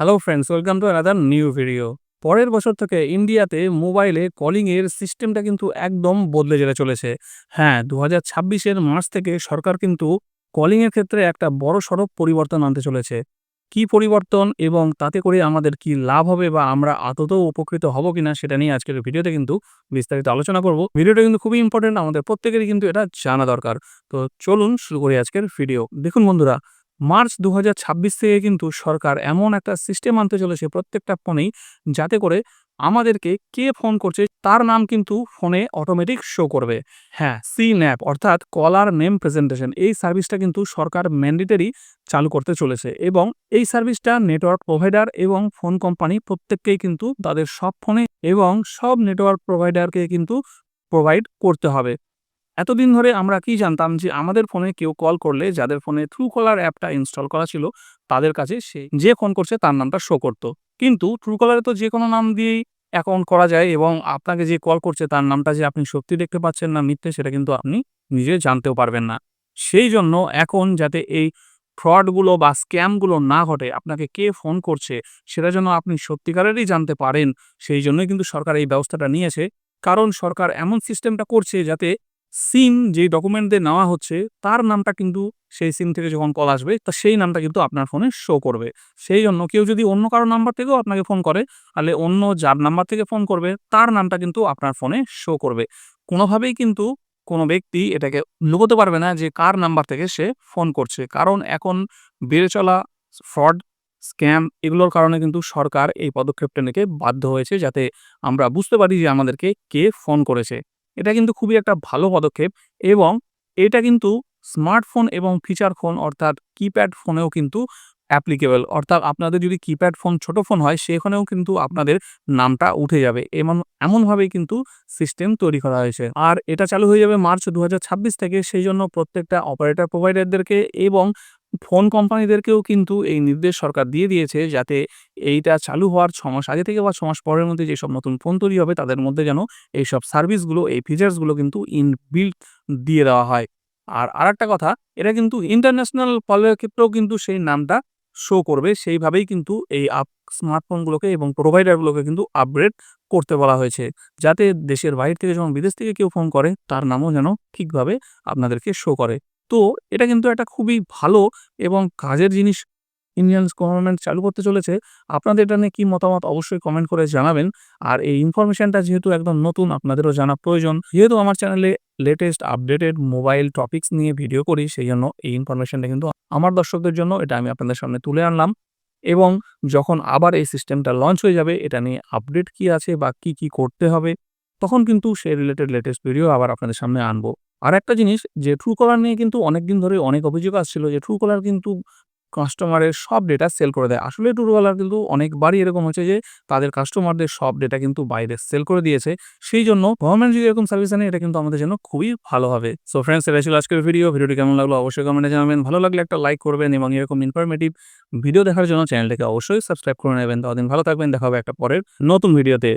Hello friends welcome to another new video পরের বছর থেকে ইন্ডিয়াতে মোবাইলে কলিংয়ের সিস্টেমটা কিন্তু একদম বদলে যেতে চলেছে। হ্যাঁ দু হাজার ছাব্বিশের মার্চ থেকে সরকার কিন্তু কলিংয়ের ক্ষেত্রে একটা বড় সড়ক পরিবর্তন আনতে চলেছে। কি পরিবর্তন এবং তাতে করে আমাদের কি লাভ হবে বা আমরা আদতেও উপকৃত হব কিনা সেটা নিয়ে আজকের ভিডিওতে কিন্তু বিস্তারিত আলোচনা করব। ভিডিওটা কিন্তু খুবই ইম্পর্টেন্ট আমাদের প্রত্যেকেরই কিন্তু এটা জানা দরকার। তো চলুন শুরু করি আজকের ভিডিও দেখুন বন্ধুরা মার্চ দু হাজার ছাব্বিশ থেকে কিন্তু সরকার এমন একটা সিস্টেম আনতে চলেছে প্রত্যেকটা ফোনেই যাতে করে আমাদেরকে কে ফোন করছে তার নাম কিন্তু ফোনে অটোমেটিক শো করবে। হ্যাঁ সি ন্যাপ অর্থাৎ কলার নেম প্রেজেন্টেশন এই সার্ভিসটা কিন্তু সরকার ম্যান্ডেটারি চালু করতে চলেছে এবং এই সার্ভিসটা নেটওয়ার্ক প্রোভাইডার এবং ফোন কোম্পানি প্রত্যেককেই কিন্তু তাদের সব ফোনে এবং সব নেটওয়ার্ক প্রোভাইডারকে কিন্তু প্রোভাইড করতে হবে। এতদিন ধরে আমরা কি জানতাম যে আমাদের ফোনে কেউ কল করলে যাদের ফোনে থ্রু কলার অ্যাপটা ইনস্টল করা ছিল, তাদের কাছে সে যে ফোন করছে তার নামটা শো করতো। কিন্তু ট্রু কলারে তো যে কোনো নাম দিয়েই অ্যাকাউন্ট করা যায় এবং আপনাকে যে কল করছে তার নামটা যে আপনি সত্যি দেখতে পাচ্ছেন না মিথ্যে সেটা কিন্তু আপনি নিজে জানতেও পারবেন না। সেই জন্য এখন যাতে এই ফ্রডগুলো বা স্ক্যামগুলো না ঘটে, আপনাকে কে ফোন করছে সেটা যেন আপনি সত্যিকারেরই জানতে পারেন, সেই জন্যই কিন্তু সরকার এই ব্যবস্থাটা নিয়েছে। কারণ সরকার এমন সিস্টেমটা করছে যাতে সিম যে ডকুমেন্ট দিয়ে নেওয়া হচ্ছে, তার নামটা কিন্তু সেই সিম থেকে যখন কল আসবে, তা সেই নামটা কিন্তু আপনার ফোনে শো করবে। সেই জন্য কেউ যদি অন্য কারও নাম্বার থেকেও আপনাকে ফোন করে, তাহলে অন্য যার নাম্বার থেকে ফোন করবে, তার নামটা কিন্তু আপনার ফোনে শো করবে। কোনোভাবেই কিন্তু কোনো ব্যক্তি এটাকে লুকোতে পারবে না যে কার নাম্বার থেকে সে ফোন করছে। কারণ এখন বেড়ে চলা ফ্রড স্ক্যাম এগুলোর কারণে কিন্তু সরকার এই পদক্ষেপটা নিতে বাধ্য হয়েছে, যাতে আমরা বুঝতে পারি যে আমাদেরকে কে ফোন করেছে। এটা কিন্তু খুবই একটা ভালো পদক্ষেপ এবং এটা কিন্তু স্মার্টফোন এবং ফিচার ফোন অর্থাৎ কিপ্যাড ফোনেও কিন্তু অ্যাপ্লিকেবল অর্থাৎ আপনাদের যদি কিপ্যাড ফোন ছোট ফোন হয়, সেখানেও কিন্তু আপনাদের নামটা উঠে যাবে। এমন, এমনভাবেই কিন্তু সিস্টেম তৈরি করা হয়েছে। আর এটা চালু হয়ে যাবে মার্চ দু হাজার ছাব্বিশ থেকে। সেই জন্য প্রত্যেকটা অপারেটর প্রোভাইডারদেরকে এবং ফোন কোম্পানিদেরকেও কিন্তু এই নির্দেশ সরকার দিয়ে দিয়েছে যাতে এইটা চালু হওয়ার ছ মাস আগে থেকে বা ছ মাস পরের মধ্যে যেসব নতুন ফোন তৈরি হবে তাদের মধ্যে যেন এইসব সার্ভিসগুলো, এই ফিচার্সগুলো কিন্তু ইনবিল্ট দিয়ে দেওয়া হয়। আর আরেকটা কথা, এটা কিন্তু ইন্টারন্যাশনাল কলের ক্ষেত্রেও কিন্তু সেই নামটা শো করবে। সেইভাবেই কিন্তু এই আপ, স্মার্টফোনগুলোকে এবং প্রোভাইডারগুলোকে কিন্তু আপগ্রেড করতে বলা হয়েছে। যাতে দেশের বাইরে থেকে যখন বিদেশ থেকে কেউ ফোন করে, তার নামও যেন ঠিকভাবে আপনাদেরকে শো করে। তো এটা কিন্তু একটা খুবই ভালো এবং কাজের জিনিস ইন্ডিয়ান গভর্নমেন্ট চালু করতে চলেছে। আপনাদের এটা নিয়ে কী মতামত অবশ্যই কমেন্ট করে জানাবেন। আর এই ইনফরমেশনটা যেহেতু একদম নতুন, আপনাদেরও জানা প্রয়োজন। যেহেতু আমার চ্যানেলে লেটেস্ট আপডেটেড মোবাইল টপিক্স নিয়ে ভিডিও করি, সেই জন্য এই ইনফরমেশনটা কিন্তু আমার দর্শকদের জন্য এটা আমি আপনাদের সামনে তুলে আনলাম। এবং যখন আবার এই সিস্টেমটা লঞ্চ হয়ে যাবে, এটা নিয়ে আপডেট কি আছে বা কি কি করতে হবে, তখন কিন্তু সেই রিলেটেড লেটেস্ট ভিডিও আবার আপনাদের সামনে আনব। আর একটা জিনিস যে ট্রু কলার নিয়ে কিন্তু অনেকদিন ধরে অনেক অভিযোগ আসছিল যে ট্রু কলার কিন্তু কাস্টমারের সব ডেটা সেল করে দেয়। আসলে ট্রু কলার কিন্তু অনেকবারই এরকম হচ্ছে যে তাদের কাস্টমারদের সব ডেটা কিন্তু বাইরে সেল করে দিয়েছে। সেই জন্য গভর্নমেন্ট যদি এরকম সার্ভিস আনে, এটা কিন্তু আমাদের জন্য খুবই ভালো হবে। সো ফ্রেন্ডস এটা ছিল আজকের ভিডিও ভিডিওটি কেমন লাগল অবশ্যই কমেন্টে জানাবেন। ভালো লাগলে একটা লাইক করবেন এবং এরকম ইনফরমেটিভ ভিডিও দেখার জন্য চ্যানেলটাকে অবশ্যই সাবস্ক্রাইব করে নেবেন। ততদিন ভালো থাকবেন। দেখা হবে একটা পরের নতুন ভিডিওতে